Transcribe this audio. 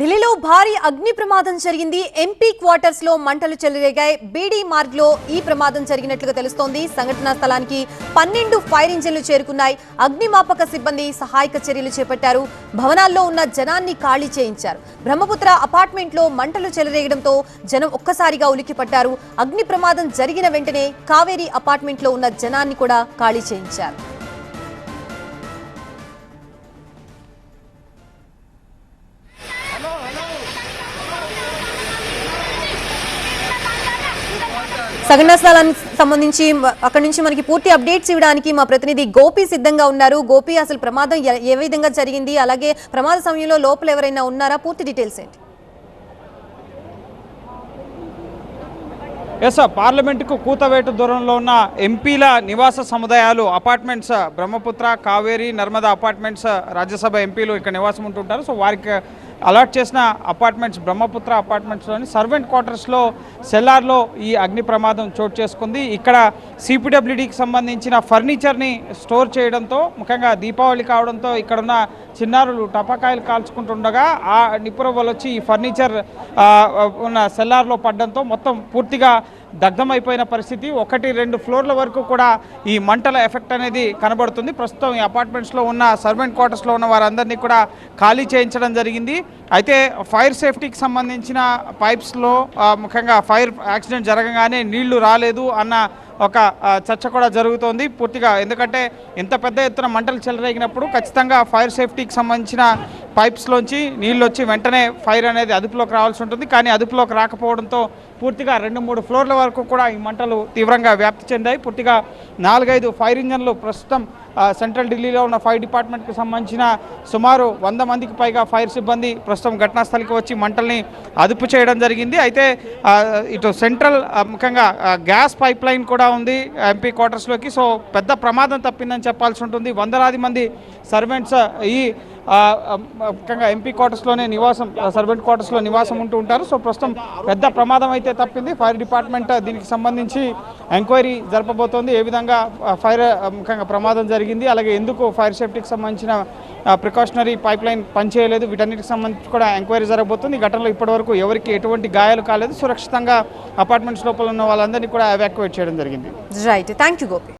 ఢిల్లీలో భారీ అగ్ని ప్రమాదం జరిగింది. ఎంపీ క్వార్టర్స్లో మంటలు చెలరేగాయి. బీడీ మార్గ్లో ఈ ప్రమాదం జరిగినట్లుగా తెలుస్తోంది. సంఘటనా స్థలానికి పన్నెండు ఫైర్ ఇంజిన్లు చేరుకున్నాయి. అగ్నిమాపక సిబ్బంది సహాయక చర్యలు చేపట్టారు. భవనాల్లో ఉన్న జనాన్ని ఖాళీ చేయించారు. బ్రహ్మపుత్ర అపార్ట్మెంట్లో మంటలు చెలరేగడంతో జనం ఒక్కసారిగా ఉలిక్కిపడ్డారు. అగ్ని ప్రమాదం జరిగిన వెంటనే కావేరీ అపార్ట్మెంట్లో ఉన్న జనాన్ని కూడా ఖాళీ చేయించారు. సంఘటనా స్థలానికి సంబంధించి అక్కడి నుంచి మనకి పూర్తి అప్డేట్స్ ఇవ్వడానికి మా ప్రతినిధి గోపి సిద్ధంగా ఉన్నారు. గోపి అసలు ప్రమాదం ఏ విధంగా జరిగింది? అలాగే ప్రమాద సమయంలో లోపల ఎవరైనా ఉన్నారా? పూర్తి డీటెయిల్స్ ఏంటి? ఎస్ సార్ పార్లమెంటుకు కూతవేటు దూరంలో ఉన్న ఎంపీల నివాస సముదాయాలు అపార్ట్మెంట్స్ బ్రహ్మపుత్ర కావేరి నర్మదా అపార్ట్మెంట్స్ రాజ్యసభ ఎంపీలు ఇక్కడ నివాసం ఉంటుంటారు. సో వారికి అలాట్ చేసిన అపార్ట్మెంట్స్ బ్రహ్మపుత్ర అపార్ట్మెంట్స్లోని సర్వెంట్ క్వార్టర్స్లో సెల్లార్లో ఈ అగ్ని ప్రమాదం చోటు చేసుకుంది. ఇక్కడ సిపిడబ్ల్యూడికి సంబంధించిన ఫర్నిచర్ని స్టోర్ చేయడంతో ముఖ్యంగా దీపావళి కావడంతో ఇక్కడున్న చిన్నారులు టపాకాయలు కాల్చుకుంటుండగా ఆ నిపురవలు వచ్చి ఈ ఫర్నిచర్ ఉన్న సెల్లార్లో పడడంతో మొత్తం పూర్తిగా దగ్ధమైపోయిన పరిస్థితి. ఒకటి రెండు ఫ్లోర్ల వరకు కూడా ఈ మంటల ఎఫెక్ట్ అనేది కనబడుతుంది. ప్రస్తుతం ఈ అపార్ట్మెంట్స్లో ఉన్న సర్వెంట్ క్వార్టర్స్లో ఉన్న వారందరినీ కూడా ఖాళీ చేయించడం జరిగింది. అయితే ఫైర్ సేఫ్టీకి సంబంధించిన పైప్స్లో ముఖ్యంగా ఫైర్ యాక్సిడెంట్ జరగగానే నీళ్ళు రాలేదు అన్న ఒక చర్చ కూడా జరుగుతోంది పూర్తిగా. ఎందుకంటే ఇంత పెద్ద ఎత్తున మంటలు చెలరేగినప్పుడు ఖచ్చితంగా ఫైర్ సేఫ్టీకి సంబంధించిన పైప్స్లోంచి నీళ్ళు వచ్చి వెంటనే ఫైర్ అనేది అదుపులోకి రావాల్సి ఉంటుంది. కానీ అదుపులోకి రాకపోవడంతో పూర్తిగా రెండు మూడు ఫ్లోర్ల వరకు కూడా ఈ మంటలు తీవ్రంగా వ్యాప్తి చెందాయి. పూర్తిగా నాలుగైదు ఫైర్ ఇంజన్లు ప్రస్తుతం సెంట్రల్ ఢిల్లీలో ఉన్న ఫైర్ డిపార్ట్మెంట్కి సంబంధించిన సుమారు వంద మందికి పైగా ఫైర్ సిబ్బంది ప్రస్తుతం ఘటనాస్థలికి వచ్చి మంటల్ని అదుపు చేయడం జరిగింది. అయితే ఇటు సెంట్రల్ ముఖ్యంగా గ్యాస్ పైప్ లైన్ కూడా ఉంది ఎంపీ క్వార్టర్స్లోకి. సో పెద్ద ప్రమాదం తప్పిందని చెప్పాల్సి ఉంటుంది. వందలాది మంది సర్వెంట్స్ ఈ ముఖ్యంగా ఎంపీ క్వార్టర్స్లోనే నివాసం సర్వెంట్ క్వార్టర్స్లో నివాసం ఉంటూ ఉంటారు. సో ప్రస్తుతం పెద్ద ప్రమాదం అయితే తప్పింది. ఫైర్ డిపార్ట్మెంట్ uh, దీనికి సంబంధించి ఎంక్వైరీ జరపబోతోంది. ఏ విధంగా uh, ఫైర్ uh, ముఖ్యంగా ప్రమాదం జరిగింది అలాగే ఎందుకు ఫైర్ సేఫ్టీకి సంబంధించిన ప్రికాషనరీ పైప్ లైన్ పనిచేయలేదు వీటన్నిటికి సంబంధించి కూడా ఎంక్వైరీ జరగబోతుంది. ఘటనలో ఇప్పటివరకు ఎవరికి ఎటువంటి గాయాలు కాలేదు. సురక్షితంగా అపార్ట్మెంట్స్ లోపల ఉన్న వాళ్ళందరినీ కూడా ఎవాక్యువేట్ చేయడం జరిగింది. Right thank you Gopi